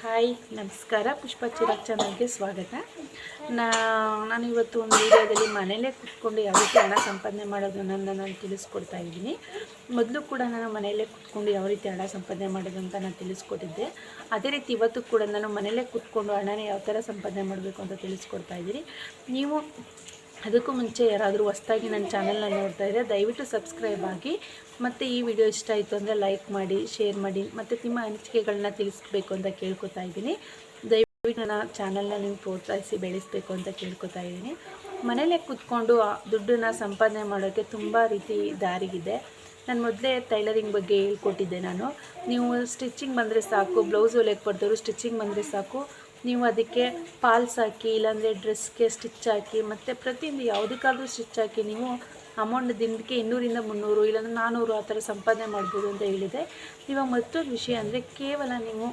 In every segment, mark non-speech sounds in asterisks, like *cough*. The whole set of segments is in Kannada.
ಹಾಯ್, ನಮಸ್ಕಾರ. ಪುಷ್ಪ ಚಿರಾಗ್ ಚಾನಲ್ಗೆ ಸ್ವಾಗತ. ನಾ, ನಾನು ಇವತ್ತು ಒಂದು ವೀಡಿಯೋದಲ್ಲಿ ಮನೇಲೇ ಕುತ್ಕೊಂಡು ಯಾವ ರೀತಿ ಹಣ ಸಂಪಾದನೆ ಮಾಡೋದು ಅನ್ನೋದನ್ನ ನಾನು ತಿಳಿಸ್ಕೊಡ್ತಾ ಇದ್ದೀನಿ. ಮೊದಲು ಕೂಡ ನಾನು ಮನೆಯಲ್ಲೇ ಕುತ್ಕೊಂಡು ಯಾವ ರೀತಿ ಹಣ ಸಂಪಾದನೆ ಮಾಡೋದು ಅಂತ ನಾನು ತಿಳಿಸ್ಕೊಟ್ಟಿದ್ದೆ. ಅದೇ ರೀತಿ ಇವತ್ತು ಕೂಡ ನಾನು ಮನೆಯಲ್ಲೇ ಕೂತ್ಕೊಂಡು ಹಣನ ಯಾವ ಥರ ಸಂಪಾದನೆ ಮಾಡಬೇಕು ಅಂತ ತಿಳಿಸ್ಕೊಡ್ತಾ ಇದ್ದೀನಿ. ನೀವು ಅದಕ್ಕೂ ಮುಂಚೆ ಯಾರಾದರೂ ಹೊಸ್ದಾಗಿ ನನ್ನ ಚಾನಲ್ನ ನೋಡ್ತಾ ಇದ್ದರೆ ದಯವಿಟ್ಟು ಸಬ್ಸ್ಕ್ರೈಬ್ ಆಗಿ ಮತ್ತು ಈ ವಿಡಿಯೋ ಇಷ್ಟ ಆಯಿತು ಅಂದರೆ ಲೈಕ್ ಮಾಡಿ, ಶೇರ್ ಮಾಡಿ ಮತ್ತು ನಿಮ್ಮ ಅನಿಸಿಕೆಗಳನ್ನ ತಿಳಿಸ್ಬೇಕು ಅಂತ ಕೇಳ್ಕೊತಾ ಇದ್ದೀನಿ. ದಯವಿಟ್ಟು ನನ್ನ ಚಾನಲ್ನ ನೀವು ಪ್ರೋತ್ಸಾಹಿಸಿ ಬೆಳೆಸಬೇಕು ಅಂತ ಕೇಳ್ಕೊತಾ ಇದ್ದೀನಿ. ಮನೇಲೇ ಕೂತ್ಕೊಂಡು ದುಡ್ಡನ್ನ ಸಂಪಾದನೆ ಮಾಡೋಕ್ಕೆ ತುಂಬ ರೀತಿ ದಾರಿಗಿದೆ. ನಾನು ಮೊದಲೇ ಟೈಲರಿಂಗ್ ಬಗ್ಗೆ ಹೇಳ್ಕೊಟ್ಟಿದ್ದೆ ನಾನು. ನೀವು ಸ್ಟಿಚಿಂಗ್ ಬಂದರೆ ಸಾಕು, ಬ್ಲೌಸ್ ಹೊಲಿಯಕ್ಕೆ ಬರ್ದವರು ಸ್ಟಿಚಿಂಗ್ ಬಂದರೆ ಸಾಕು ನೀವು ಅದಕ್ಕೆ ಪಾಲ್ಸ್ ಹಾಕಿ, ಇಲ್ಲಾಂದರೆ ಡ್ರೆಸ್ಗೆ ಸ್ಟಿಚ್ ಹಾಕಿ, ಮತ್ತು ಪ್ರತಿಯೊಂದು ಯಾವುದಕ್ಕಾದರೂ ಸ್ಟಿಚ್ ಹಾಕಿ, ನೀವು ಅಮೌಂಟ್ ದಿನಕ್ಕೆ ಇನ್ನೂರಿಂದ ಮುನ್ನೂರು, ಇಲ್ಲಾಂದ್ರೆ ನಾನ್ನೂರು ಆ ಥರ ಸಂಪಾದನೆ ಮಾಡ್ಬೋದು ಅಂತ ಹೇಳಿದೆ. ಇವಾಗ ಮತ್ತೊಂದು ವಿಷಯ ಅಂದರೆ, ಕೇವಲ ನೀವು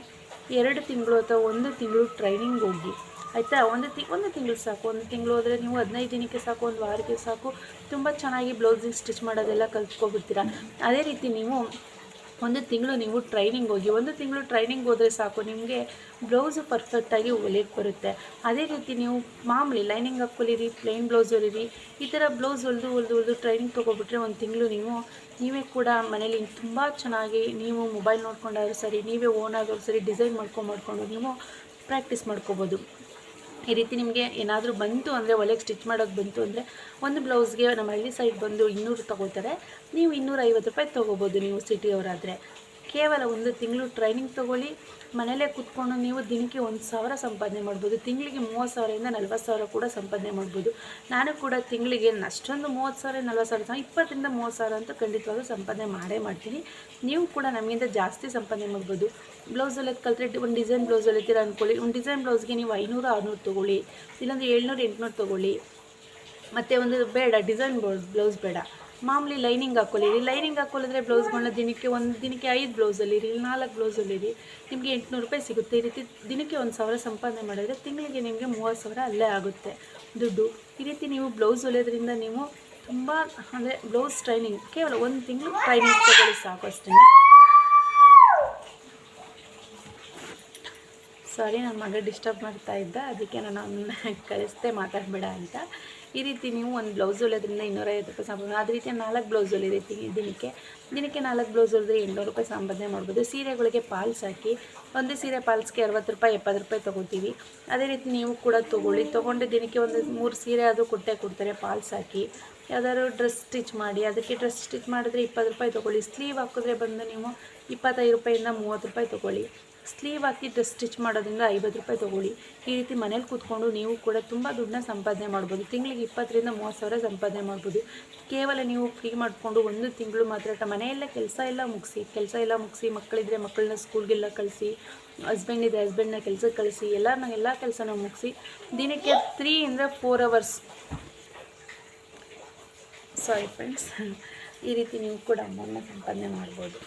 ಎರಡು ತಿಂಗಳು ಅಥವಾ ಒಂದು ತಿಂಗಳು ಟ್ರೈನಿಂಗ್ ಹೋಗಿ, ಆಯಿತಾ? ಒಂದು ತಿ, ಒಂದು ತಿಂಗಳು ಸಾಕು, ಒಂದು ತಿಂಗಳು ಹೋದರೆ ನೀವು ಹದಿನೈದು ದಿನಕ್ಕೆ ಸಾಕು, ಒಂದು ವಾರಕ್ಕೆ ಸಾಕು, ತುಂಬ ಚೆನ್ನಾಗಿ ಬ್ಲೌಸಿಗೆ ಸ್ಟಿಚ್ ಮಾಡೋದೆಲ್ಲ ಕಲ್ತ್ಕೊಬಿಡ್ತೀರ? ಅದೇ ರೀತಿ ನೀವು ಒಂದು ತಿಂಗಳು ನೀವು ಟ್ರೈನಿಂಗ್ ಹೋಗಿ, ಒಂದು ತಿಂಗಳು ಟ್ರೈನಿಂಗ್ ಹೋದರೆ ಸಾಕು, ನಿಮಗೆ ಬ್ಲೌಸು ಪರ್ಫೆಕ್ಟಾಗಿ ಹೊಲಿಯಕ್ಕೆ ಬರುತ್ತೆ. ಅದೇ ರೀತಿ ನೀವು ಮಾಮೂಲಿ ಲೈನಿಂಗ್ ಹಾಕೊಳ್ಳಿರಿ ಪ್ಲೈನ್ ಬ್ಲೌಸ್ ಹೊಲಿರಿ ಈ ಥರ ಬ್ಲೌಸ್ ಹೊಲಿದು ಹೊಲಿದು ಹೊಲಿದು ಟ್ರೈನಿಂಗ್ ತೊಗೊಬಿಟ್ರೆ ಒಂದು ತಿಂಗಳು ನೀವು, ನೀವೇ ಕೂಡ ಮನೇಲಿ ತುಂಬ ಚೆನ್ನಾಗಿ ನೀವು ಮೊಬೈಲ್ ನೋಡ್ಕೊಂಡಾದ್ರೂ ಸರಿ, ನೀವೇ ಓನ್ ಆಗೋರು ಸರಿ ಡಿಸೈನ್ ಮಾಡ್ಕೊಂಡು ಮಾಡ್ಕೊಂಡು ನೀವು ಪ್ರಾಕ್ಟೀಸ್ ಮಾಡ್ಕೋಬೋದು. ಈ ರೀತಿ ನಿಮಗೆ ಏನಾದರೂ ಬಂತು ಅಂದರೆ, ಒಲೆಗೆ ಸ್ಟಿಚ್ ಮಾಡೋಕ್ಕೆ ಬಂತು ಅಂದರೆ, ಒಂದು ಬ್ಲೌಸ್ಗೆ ನಮ್ಮ ಹಳ್ಳಿ ಸೈಡ್ ಬಂದು ಇನ್ನೂರು ತೊಗೋತಾರೆ. ನೀವು ಇನ್ನೂರೈವತ್ತು ರೂಪಾಯಿ ತೊಗೋಬೋದು ನೀವು ಸಿಟಿಯವರಾದರೆ ಕೇವಲ ಒಂದು ತಿಂಗಳು ಟ್ರೈನಿಂಗ್ ತೊಗೊಳ್ಳಿ. ಮನೇಲೇ ಕೂತ್ಕೊಂಡು ನೀವು ದಿನಕ್ಕೆ ಒಂದು ಸಾವಿರ ಸಂಪಾದನೆ ಮಾಡ್ಬೋದು. ತಿಂಗಳಿಗೆ ಮೂವತ್ತು ಸಾವಿರದಿಂದ ನಲ್ವತ್ತು ಸಾವಿರ ಕೂಡ ಸಂಪಾದನೆ ಮಾಡ್ಬೋದು. ನಾನು ಕೂಡ ತಿಂಗಳಿಗೆ ಅಷ್ಟೊಂದು ಮೂವತ್ತು ಸಾವಿರ, ನಲ್ವತ್ತು ಸಾವಿರ ಇಪ್ಪತ್ತರಿಂದ ಮೂವತ್ತು ಸಾವಿರ ಅಂತ ಖಂಡಿತವಾಗೂ ಸಂಪಾದನೆ ಮಾಡೇ ಮಾಡ್ತೀನಿ. ನೀವು ಕೂಡ ನಮಗಿಂತ ಜಾಸ್ತಿ ಸಂಪಾದನೆ ಮಾಡ್ಬೋದು. ಬ್ಲೌಸ್ ಹೊಲಿಯೋದು ಕಲ್ತ್ರೆ ಒಂದು ಡಿಸೈನ್ ಬ್ಲೌಸ್ ಹೊಲಿತೀರ ಅಂದ್ಕೊಳ್ಳಿ ಒಂದು ಡಿಸೈನ್ ಬ್ಲೌಸ್ಗೆ ನೀವು ಐನೂರು, ಆರುನೂರು ತೊಗೊಳ್ಳಿ. ಇಲ್ಲಾಂದ್ರೆ ಏಳ್ನೂರು, ಎಂಟುನೂರು ತೊಗೊಳ್ಳಿ. ಮತ್ತು ಒಂದು ಬೇಡ, ಡಿಸೈನ್ ಬ್ಲೌಸ್ ಬೇಡ. ಮಾಮೂಲಿ ಲೈನಿಂಗ್ ಹಾಕ್ಕೊಳ್ಳಿರಿ ಲೈನಿಂಗ್ ಹಾಕ್ಕೊಳ್ಳಿದ್ರೆ ಬ್ಲೌಸ್ಗಳನ್ನ ದಿನಕ್ಕೆ ಒಂದು, ದಿನಕ್ಕೆ ಐದು ಬ್ಲೌಸ್ ಹೊಲಿರಿ ನಾಲ್ಕು ಬ್ಲೌಸ್ ಹೊಲಿರಿ ನಿಮಗೆ ಎಂಟುನೂರು ರೂಪಾಯಿ ಸಿಗುತ್ತೆ. ಈ ರೀತಿ ದಿನಕ್ಕೆ ಒಂದು ಸಾವಿರ ಸಂಪಾದನೆ ಮಾಡಿದ್ರೆ ತಿಂಗಳಿಗೆ ನಿಮಗೆ ಮೂವತ್ತು ಸಾವಿರ ಅಲ್ಲೇ ಆಗುತ್ತೆ ದುಡ್ಡು. ಈ ರೀತಿ ನೀವು ಬ್ಲೌಸ್ ಹೊಲಿಯೋದ್ರಿಂದ ನೀವು ತುಂಬ, ಅಂದರೆ ಬ್ಲೌಸ್ ಟ್ರೈನಿಂಗ್ ಕೇವಲ ಒಂದು ತಿಂಗಳು ಟ್ರೈನಿಂಗ್ ತಗೊಳ್ಳಿ ಸಾಕು ಅಷ್ಟೇ ಸಾರಿ ನನ್ನ ಮಗ ಡಿಸ್ಟರ್ಬ್ ಮಾಡ್ತಾ ಇದ್ದ, ಅದಕ್ಕೆ ನಾನು ಅವನ್ನ ಕಳಿಸ್ದೆ ಮಾತಾಡಬೇಡ ಅಂತ. ಈ ರೀತಿ ನೀವು ಒಂದು ಬ್ಲೌಸ್ ಹೊಲಿಯೋದ್ರಿಂದ ಇನ್ನೂರೈವತ್ತು ರೂಪಾಯಿ ಸಂಪಾದನೆ ಅದೇ ರೀತಿ ನಾಲ್ಕು ಬ್ಲೌಸ್ ಹೊಲಿರಿ ದಿನಕ್ಕೆ. ದಿನಕ್ಕೆ ನಾಲ್ಕು ಬ್ಲೌಸ್ ಹೊಲಿದ್ರೆ ಎಂಟುನೂರು ರೂಪಾಯಿ ಸಂಪಾದನೆ ಮಾಡ್ಬೋದು. ಸೀರೆಗಳಿಗೆ ಪಾಲ್ಸ್ ಹಾಕಿ, ಒಂದು ಸೀರೆ ಪಾಲ್ಸ್ಗೆ ಅರವತ್ತು ರೂಪಾಯಿ, ಎಪ್ಪತ್ತು ರೂಪಾಯಿ ತೊಗೋತೀವಿ. ಅದೇ ರೀತಿ ನೀವು ಕೂಡ ತೊಗೊಳ್ಳಿ. ತೊಗೊಂಡು ದಿನಕ್ಕೆ ಒಂದು ಮೂರು ಸೀರೆ ಆದರೂ ಕೊಟ್ಟೆ ಕೊಡ್ತಾರೆ, ಪಾಲ್ಸ್ ಹಾಕಿ. ಯಾವ್ದಾದ್ರು ಡ್ರೆಸ್ ಸ್ಟಿಚ್ ಮಾಡಿ, ಅದಕ್ಕೆ ಡ್ರೆಸ್ ಸ್ಟಿಚ್ ಮಾಡಿದ್ರೆ ಇಪ್ಪತ್ತು ರೂಪಾಯಿ ತೊಗೊಳ್ಳಿ. ಸ್ಲೀವ್ ಹಾಕಿದ್ರೆ ಬಂದು ನೀವು ಇಪ್ಪತ್ತೈದು ರೂಪಾಯಿಂದ ಮೂವತ್ತು ರೂಪಾಯಿ ತೊಗೊಳ್ಳಿ. ಸ್ಲೀವ್ ಹಾಕಿ ಡ್ರೆಸ್ ಸ್ಟಿಚ್ ಮಾಡೋದ್ರಿಂದ ಐವತ್ತು ರೂಪಾಯಿ ತೊಗೊಳ್ಳಿ. ಈ ರೀತಿ ಮನೇಲಿ ಕೂತ್ಕೊಂಡು ನೀವು ಕೂಡ ತುಂಬ ದುಡ್ಡನ್ನ ಸಂಪಾದನೆ ಮಾಡ್ಬೋದು. ತಿಂಗಳಿಗೆ ಇಪ್ಪತ್ತರಿಂದ ಮೂವತ್ತು ಸಾವಿರ ಸಂಪಾದನೆ ಮಾಡ್ಬೋದು. ಕೇವಲ ನೀವು ಫ್ರೀ ಮಾಡಿಕೊಂಡು ಒಂದು ತಿಂಗಳು ಮಾತ್ರ ಮನೆಯಲ್ಲೇ ಕೆಲಸ ಎಲ್ಲ ಮುಗಿಸಿ, ಕೆಲಸ ಎಲ್ಲ ಮುಗಿಸಿ, ಮಕ್ಕಳಿದ್ರೆ ಮಕ್ಕಳನ್ನ ಸ್ಕೂಲ್ಗೆಲ್ಲ ಕಳಿಸಿ ಹಸ್ಬೆಂಡ್ ಇದೆ ಹಸ್ಬೆಂಡ್ನ ಕೆಲಸಕ್ಕೆ ಕಳಿಸಿ ಎಲ್ಲರನ್ನ ಎಲ್ಲ ಕೆಲಸನ ಮುಗಿಸಿ, ದಿನಕ್ಕೆ ತ್ರೀಯಿಂದ ಫೋರ್ ಅವರ್ಸ್ ಸಾರಿ ಫ್ರೆಂಡ್ಸ್ *laughs* ಈ ರೀತಿ ನೀವು ಕೂಡ ಅಮೌಂಟ್ನ ಸಂಪಾದನೆ ಮಾಡ್ಬೋದು.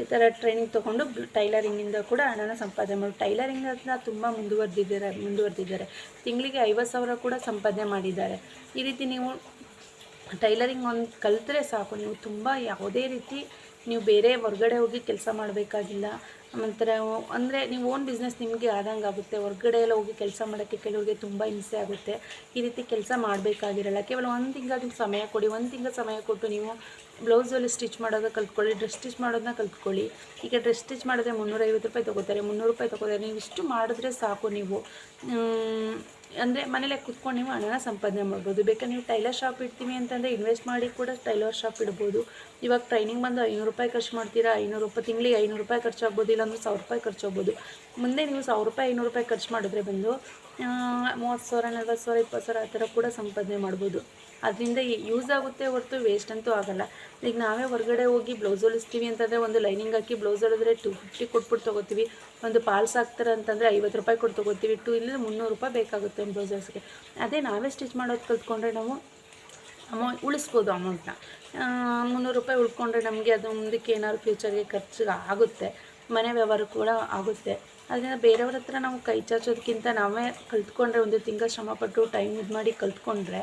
ಈ ಥರ ಟ್ರೈನಿಂಗ್ ತೊಗೊಂಡು ಟೈಲರಿಂಗಿಂದ ಕೂಡ ಹಣನ ಸಂಪಾದನೆ ಮಾಡಿ ಟೈಲರಿಂಗ್ ಅದನ್ನ ತುಂಬ ಮುಂದುವರೆದಿದ್ದಾರೆ ಮುಂದುವರೆದಿದ್ದಾರೆ. ತಿಂಗಳಿಗೆ ಐವತ್ತು ಸಾವಿರ ಕೂಡ ಸಂಪಾದನೆ ಮಾಡಿದ್ದಾರೆ. ಈ ರೀತಿ ನೀವು ಟೈಲರಿಂಗ್ ಒಂದು ಕಲಿತ್ರೆ ಸಾಕು. ನೀವು ತುಂಬ ಯಾವುದೇ ರೀತಿ ನೀವು ಬೇರೆ ಹೊರ್ಗಡೆ ಹೋಗಿ ಕೆಲಸ ಮಾಡಬೇಕಾಗಿಲ್ಲ. ನಂತರ ಅಂದರೆ ನೀವು ಓನ್ ಬಿಸ್ನೆಸ್ ನಿಮಗೆ ಆದಂಗೆ ಆಗುತ್ತೆ. ಹೊರ್ಗಡೆ ಎಲ್ಲ ಹೋಗಿ ಕೆಲಸ ಮಾಡೋಕ್ಕೆ ಕೆಲವರಿಗೆ ತುಂಬ ಹಿಂಸೆ ಆಗುತ್ತೆ. ಈ ರೀತಿ ಕೆಲಸ ಮಾಡಬೇಕಾಗಿರಲ್ಲ. ಕೇವಲ ಒಂದು ತಿಂಗಳು ಸಮಯ ಕೊಡಿ. ಒಂದು ತಿಂಗಳು ಸಮಯ ಕೊಟ್ಟು ನೀವು ಬ್ಲೌಸಲ್ಲಿ ಸ್ಟಿಚ್ ಮಾಡೋದು ಕಲ್ತ್ಕೊಳ್ಳಿ. ಡ್ರೆಸ್ ಸ್ಟಿಚ್ ಮಾಡೋದನ್ನ ಕಲ್ತ್ಕೊಳ್ಳಿ. ಈಗ ಡ್ರೆಸ್ ಸ್ಟಿಚ್ ಮಾಡಿದ್ರೆ ಮುನ್ನೂರೈವತ್ತು ರೂಪಾಯಿ ತೊಗೋತಾರೆ. ಮುನ್ನೂರು ರೂಪಾಯಿ ತೊಗೋತಾರೆ. ನೀವು ಇಷ್ಟು ಮಾಡಿದ್ರೆ ಸಾಕು ನೀವು. ಅಂದರೆ ಮನೇಲೆ ಕುತ್ಕೊಂಡು ನೀವು ಹಣನ ಸಂಪಾದನೆ ಮಾಡ್ಬೋದು. ಬೇಕಾದ್ರೆ ನೀವು ಟೈಲರ್ ಶಾಪ್ ಇಡ್ತೀವಿ ಅಂತಂದರೆ ಇನ್ವೆಸ್ಟ್ ಮಾಡಿ ಕೂಡ ಟೈಲರ್ ಶಾಪ್ ಇಡ್ಬೋದು. ಇವಾಗ ಟ್ರೈನಿಂಗ್ ಬಂದು ಐನೂರು ರೂಪಾಯಿ ಖರ್ಚು ಮಾಡ್ತೀರಾ, ಐನೂರು ರೂಪಾಯಿ ತಿಂಗಳಿಗೆ ಐನೂರು ರೂಪಾಯಿ ಖರ್ಚಾಗ್ಬೋದು, ಇಲ್ಲಾಂದ್ರೆ ಸಾವಿರ ರೂಪಾಯಿ ಖರ್ಚಾಗ್ಬೋದು. ಮುಂದೆ ನೀವು ಸಾವಿರ ರೂಪಾಯಿ, ಐನೂರು ರೂಪಾಯಿ ಖರ್ಚು ಮಾಡಿದ್ರೆ ಬಂದು ಮೂವತ್ತು ಸಾವಿರ, ನಲ್ವತ್ತು ಸಾವಿರ, ಇಪ್ಪತ್ತು ಸಾವಿರ ಆ ಥರ ಕೂಡ ಸಂಪಾದನೆ ಮಾಡ್ಬೋದು. ಅದರಿಂದ ಯೂಸ್ ಆಗುತ್ತೆ ಹೊರತು ವೇಸ್ಟ್ ಅಂತೂ ಆಗಲ್ಲ. ಈಗ ನಾವೇ ಹೊರಗಡೆ ಹೋಗಿ ಬ್ಲೌಸ್ ಹೊಲಿಸ್ತೀವಿ ಅಂತಂದರೆ ಒಂದು ಲೈನಿಂಗ್ ಹಾಕಿ ಬ್ಲೌಸ್ ಹೊಲಿದ್ರೆ ಟು ಫಿಫ್ಟಿ ಕೊಟ್ಬಿಟ್ಟು ತೊಗೋತೀವಿ. ಒಂದು ಪಾಲ್ಸ್ ಹಾಕ್ತಾರೆ ಅಂತಂದರೆ ಐವತ್ತು ರೂಪಾಯಿ ಕೊಟ್ಟು ತೊಗೋತೀವಿ. ಟು ಇಲ್ಲ ಮುನ್ನೂರು ರೂಪಾಯಿ ಬೇಕಾಗುತ್ತೆ ಒಂದು ಬ್ಲೌಸಸ್ಗೆ ಅದೇ ನಾವೇ ಸ್ಟಿಚ್ ಮಾಡೋದು ಕಲ್ತ್ಕೊಂಡ್ರೆ ನಾವು ಅಮೌ ಉಳಿಸ್ಬೋದು ಅಮೌಂಟ್ನ ಮುನ್ನೂರು ರೂಪಾಯಿ ಉಳ್ಕೊಂಡ್ರೆ ನಮಗೆ ಅದು ಮುಂದಕ್ಕೆ ಏನಾದ್ರು ಫ್ಯೂಚರ್ಗೆ ಖರ್ಚು ಆಗುತ್ತೆ. ಮನೆ ವ್ಯವಹಾರ ಕೂಡ ಆಗುತ್ತೆ. ಅದರಿಂದ ಬೇರೆಯವ್ರ ಹತ್ರ ನಾವು ಕೈ ಚಾಚೋದಕ್ಕಿಂತ ನಾವೇ ಕಲ್ತ್ಕೊಂಡ್ರೆ ಒಂದು ತಿಂಗಳು ಶ್ರಮಪಟ್ಟು ಟೈಮ್ ಇದು ಮಾಡಿ ಕಲ್ತ್ಕೊಂಡ್ರೆ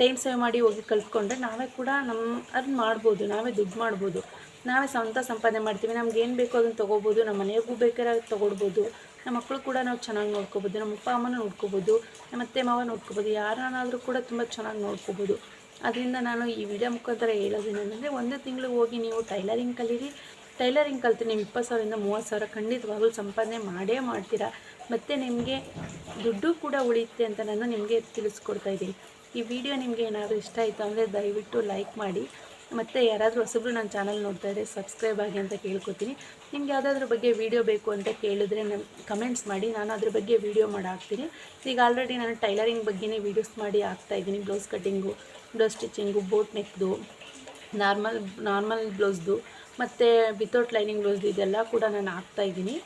ಟೈಮ್ ಸೇವ್ ಮಾಡಿ ಹೋಗಿ ಕಲ್ತ್ಕೊಂಡ್ರೆ ನಾವೇ ಕೂಡ ನಮ್ಮ ಅದನ್ನ ಮಾಡ್ಬೋದು, ನಾವೇ ದುಡ್ಡು ಮಾಡ್ಬೋದು. ನಾವೇ ಸ್ವಂತ ಸಂಪಾದನೆ ಮಾಡ್ತೀವಿ, ನಮ್ಗೆ ಏನು ಬೇಕೋ ಅದನ್ನು ತೊಗೋಬೋದು ನಮ್ಮ ಮನೆಗೂ ಬೇಕಾದ್ರೆ ತೊಗೊಳ್ಬೋದು. ನಮ್ಮ ಮಕ್ಕಳು ಕೂಡ ನಾವು ಚೆನ್ನಾಗಿ ನೋಡ್ಕೋಬೋದು ನಮ್ಮ ಅಪ್ಪ ಅಮ್ಮನ ನೋಡ್ಕೋಬೋದು ನಮ್ಮ ಅತ್ತೆ ಮಾವ ನೋಡ್ಕೋಬೋದು, ಯಾರನ್ನಾದರೂ ಕೂಡ ತುಂಬ ಚೆನ್ನಾಗಿ ನೋಡ್ಕೋಬೋದು. ಅದರಿಂದ ನಾನು ಈ ವಿಡಿಯೋ ಮುಖಾಂತರ ಹೇಳೋದೇನೆಂದರೆ ಒಂದೇ ತಿಂಗಳು ಹೋಗಿ ನೀವು ಟೈಲರಿಂಗ್ ಕಲೀರಿ ಟೈಲರಿಂಗ್ ಕಲಿತು ನೀವು ಇಪ್ಪತ್ತು ಸಾವಿರದಿಂದ ಮೂವತ್ತು ಸಾವಿರ ಖಂಡಿತವಾಗ್ಲೂ ಸಂಪಾದನೆ ಮಾಡೇ ಮಾಡ್ತೀರಾ? ಮತ್ತು ನಿಮಗೆ ದುಡ್ಡು ಕೂಡ ಉಳಿಯುತ್ತೆ ಅಂತ ನಾನು ನಿಮಗೆ ತಿಳಿಸ್ಕೊಡ್ತಾ ಇದ್ದೀನಿ. ಈ ವಿಡಿಯೋ ನಿಮಗೆ ಏನಾದರೂ ಇಷ್ಟ ಆಯಿತು ಅಂದರೆ ದಯವಿಟ್ಟು ಲೈಕ್ ಮಾಡಿ. ಮತ್ತು ಯಾರಾದರೂ ಹೊಸಬ್ರು ನನ್ನ ಚಾನಲ್ ನೋಡ್ತಾ ಇದ್ದರೆ ಸಬ್ಸ್ಕ್ರೈಬ್ ಆಗಿ ಅಂತ ಕೇಳ್ಕೊತೀನಿ. ನಿಮ್ಗೆ ಯಾವುದಾದ್ರ ಬಗ್ಗೆ ವೀಡಿಯೋ ಬೇಕು ಅಂತ ಕೇಳಿದ್ರೆ ನನ್ನ ಕಮೆಂಟ್ಸ್ ಮಾಡಿ, ನಾನು ಅದ್ರ ಬಗ್ಗೆ ವೀಡಿಯೋ ಮಾಡಿ ಹಾಕ್ತೀನಿ ಈಗ ಆಲ್ರೆಡಿ ನಾನು ಟೈಲರಿಂಗ್ ಬಗ್ಗೆನೇ ವೀಡಿಯೋಸ್ ಮಾಡಿ ಹಾಕ್ತಾಯಿದ್ದೀನಿ blouse cutting, blouse stitching, boat ನೆಕ್ದು, normal normal ಬ್ಲೌಸ್ದು. ಮತ್ತು ವಿತೌಟ್ ಲೈನಿಂಗ್ ಬ್ಲೌಸ್ ಇದೆಲ್ಲ ಕೂಡ ನಾನು ಹಾಕ್ತಾಯಿದ್ದೀನಿ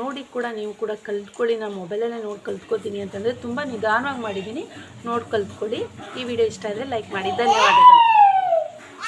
ನೋಡಿ ಕೂಡ ನೀವು ಕೂಡ ಕಲ್ತ್ಕೊಳ್ಳಿ ನಾನು ಮೊಬೈಲಲ್ಲೇ ನೋಡಿ ಕಲ್ತ್ಕೊತೀನಿ ಅಂತಂದರೆ ತುಂಬ ನಿಧಾನವಾಗಿ ಮಾಡಿದ್ದೀನಿ. ನೋಡಿ ಕಲ್ತ್ಕೊಳ್ಳಿ. ಈ ವಿಡಿಯೋ ಇಷ್ಟ ಆದರೆ ಲೈಕ್ ಮಾಡಿ. ಧನ್ಯವಾದಗಳು.